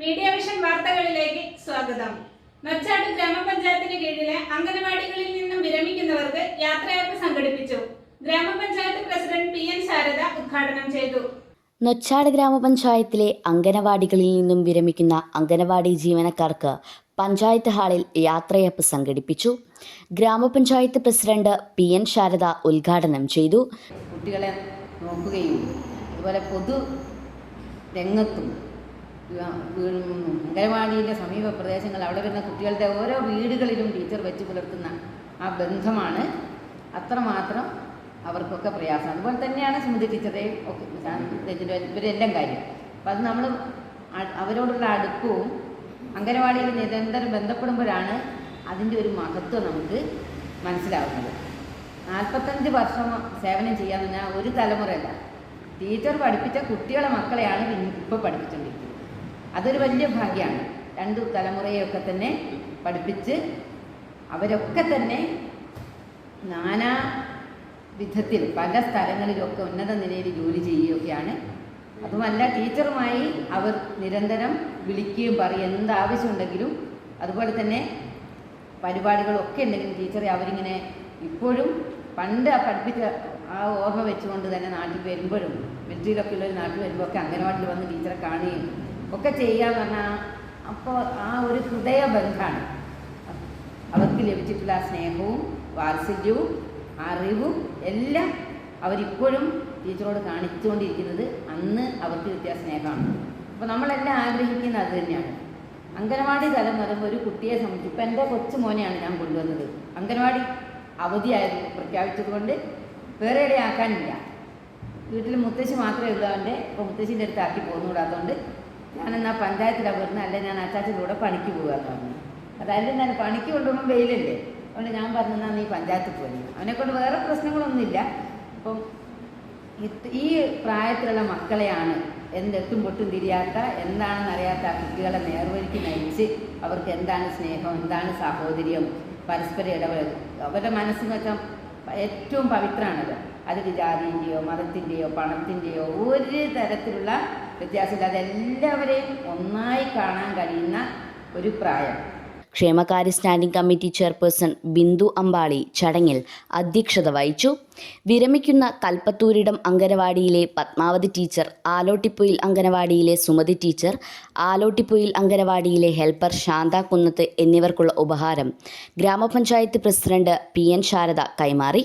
Media vision വാർത്തകളിലേക്ക് സ്വാഗതം. നൊച്ചാട് ഗ്രാമപഞ്ചായത്തിന് കീഴിലെ അംഗനവാടികളിൽ നിന്നും വിരമിക്കുന്നവർക്ക് യാത്രയപ്പ് സംഘടിപ്പിച്ചു. ഗ്രാമപഞ്ചായത്ത് പ്രസിഡന്റ് പി എൻ ശാരദ ഉദ്ഘാടനം ചെയ്തു. നൊച്ചാട് ഗ്രാമപഞ്ചായത്തിലെ അംഗനവാടികളിൽ നിന്നും വിരമിക്കുന്ന അംഗനവാടി ജീവനക്കാർക്ക് പഞ്ചായത്ത് ഹാളിൽ യാത്രയപ്പ് സംഘടിപ്പിച്ചു. ഗ്രാമപഞ്ചായത്ത് പ്രസിഡന്റ് പി എൻ ശാരദ ഉദ്ഘാടനം ചെയ്തു. കുട്ടികളെ നോക്കുകയും അതുപോലെ പൊതു രംഗത്തും അംഗനവാടിയിലെ സമീപ പ്രദേശങ്ങൾ അവിടെ വരുന്ന കുട്ടികളുടെ ഓരോ വീടുകളിലും ടീച്ചർ വെച്ച് പുലർത്തുന്ന ആ ബന്ധമാണ് അത്രമാത്രം അവർക്കൊക്കെ പ്രയാസം. അതുപോലെ തന്നെയാണ് സ്മൃതി ടീച്ചറേയും ഒക്കെ ഇവരെല്ലാം കാര്യം. അപ്പം അത് നമ്മൾ അവരോടുള്ള അടുപ്പവും അംഗനവാടിയിൽ നിരന്തരം ബന്ധപ്പെടുമ്പോഴാണ് അതിന്റെ ഒരു മഹത്വം നമുക്ക് മനസ്സിലാവുന്നത്. നാൽപ്പത്തഞ്ച് വർഷം സേവനം പറഞ്ഞാൽ ഒരു തലമുറയല്ല. ടീച്ചർ പഠിപ്പിച്ച കുട്ടികളെ മക്കളെയാണ് ഇപ്പോൾ പഠിപ്പിച്ചുകൊണ്ടിരിക്കുന്നത് അതൊരു വലിയ ഭാഗ്യമാണ് രണ്ടു തലമുറയൊക്കെ തന്നെ പഠിപ്പിച്ച് അവരൊക്കെ തന്നെ നാനാ വിധത്തിൽ പല സ്ഥലങ്ങളിലൊക്കെ ഉന്നത നിലയിൽ ജോലി ചെയ്യുകയൊക്കെയാണ്. അതുമല്ല ടീച്ചറുമായി അവർ നിരന്തരം വിളിക്കുകയും പറയും എന്താവശ്യമുണ്ടെങ്കിലും. അതുപോലെ തന്നെ പരിപാടികളൊക്കെ ഉണ്ടെങ്കിലും ടീച്ചറെ അവരിങ്ങനെ ഇപ്പോഴും പണ്ട് ആ പഠിപ്പിച്ച ആ ഓർമ്മ വെച്ചുകൊണ്ട് തന്നെ നാട്ടിൽ വരുമ്പോഴും മിലിറ്ററിയിലൊക്കെ ഉള്ളൊരു നാട്ടിൽ വരുമ്പോഴൊക്കെ അംഗനവാടിയിൽ വന്ന് ടീച്ചറെ കാണുകയും ഒക്കെ ചെയ്യാന്ന് പറഞ്ഞാൽ അപ്പോൾ ആ ഒരു ഹൃദയബന്ധമാണ്. അവർക്ക് ലഭിച്ചിട്ടുള്ള സ്നേഹവും വാത്സല്യവും അറിവും എല്ലാം അവരിപ്പോഴും ടീച്ചറോട് കാണിച്ചുകൊണ്ടിരിക്കുന്നത് അന്ന് അവർക്ക് കിട്ടിയ സ്നേഹമാണ്. അപ്പോൾ നമ്മളെല്ലാം ആഗ്രഹിക്കുന്നത് അത് തന്നെയാണ്. അംഗനവാടി തലം പറയുമ്പോൾ ഒരു കുട്ടിയെ സംബന്ധിച്ച് ഇപ്പം എന്റെ കൊച്ചുമോനെയാണ് ഞാൻ കൊണ്ടുവന്നത്. അംഗനവാടി അവധിയായത് പ്രഖ്യാപിച്ചത് കൊണ്ട് വേറെ ഇടയാക്കാനില്ല വീട്ടിൽ മുത്തശ്ശി മാത്രമേ ഉള്ളൂ അവന്റെ ഇപ്പോൾ മുത്തശ്ശിന്റെ അടുത്ത് ആക്കി പോകുന്നുകൂടാത്തതുകൊണ്ട് ഞാനെന്നാ പഞ്ചായത്തിലാണ് വരുന്നത് അല്ലെ ഞാൻ അച്ചാച്ചന്റെ കൂടെ പണിക്ക് പോകാമെന്ന് പറഞ്ഞു. അതായത് ഞാൻ പണിക്ക് കൊണ്ടുപോകുമ്പോൾ വെയിലല്ലേ. അതുകൊണ്ട് ഞാൻ പറഞ്ഞാൽ "എന്നാ നീ പഞ്ചായത്തിൽ പോയി അവനെ കൊണ്ട് വേറെ പ്രശ്നങ്ങളൊന്നുമില്ല. അപ്പം ഈ പ്രായത്തിലുള്ള മക്കളെയാണ് എന്തെത്തും പൊട്ടും തിരിയാത്ത എന്താണെന്ന് അറിയാത്ത ആ കുട്ടികളെ നേർവഴിക്ക് നയിച്ച് അവർക്ക് എന്താണ് സ്നേഹം എന്താണ് സാഹോദര്യം പരസ്പര ഇടപെടൽ അവരുടെ മനസ്സെന്ന് വെച്ചാൽ ഏറ്റവും പവിത്രമാണത്. അതിൽ ജാതിന്റെയോ മതത്തിന്റെയോ പണത്തിന്റെയോ ഒരു തരത്തിലുള്ള വ്യത്യാസമില്ലാതെ എല്ലാവരെയും ഒന്നായി കാണാൻ കഴിയുന്ന ഒരു പ്രായം. ക്ഷേമകാര്യ standing committee chairperson Bindu Ambali ചടങ്ങിൽ അധ്യക്ഷത വഹിച്ചു. വിരമിക്കുന്ന കൽപ്പത്തൂരിടം അംഗനവാടിയിലെ പത്മാവതി ടീച്ചർ ആലോട്ടിപ്പൊയിൽ അംഗനവാടിയിലെ സുമതി ടീച്ചർ ആലോട്ടിപ്പൊയിൽ അംഗനവാടിയിലെ ഹെൽപ്പർ ശാന്ത കുന്നത്ത് എന്നിവർക്കുള്ള ഉപഹാരം. ഗ്രാമപഞ്ചായത്ത് പ്രസിഡന്റ് പി എൻ ശാരദ കൈമാറി.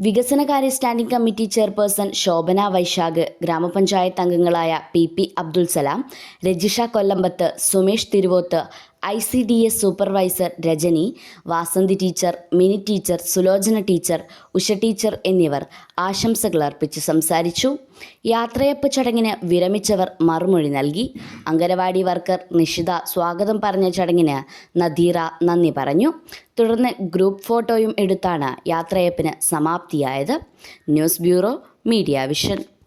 വികസനകാര്യ standing committee chairperson Shobhana Vaishakh ഗ്രാമപഞ്ചായത്ത് അംഗങ്ങളായ P P Abdul Salam Rajisha Kollampath Sumesh Thiruvoth I C D S supervisor Rajani Vasanthi teacher Mini teacher Sulochana teacher Usha teacher എന്നിവർ ആശംസകൾ അർപ്പിച്ച് സംസാരിച്ചു. യാത്രയപ്പ് ചടങ്ങിന് വിരമിച്ചവർ മറുമൊഴി നൽകി. അംഗനവാടി വർക്കർ നിഷിത സ്വാഗതം പറഞ്ഞ ചടങ്ങിന് നദീറ നന്ദി പറഞ്ഞു. തുടർന്ന് ഗ്രൂപ്പ് ഫോട്ടോയും എടുത്താണ് യാത്രയപ്പിന് സമാപ്തിയായത്. News bureau media vision.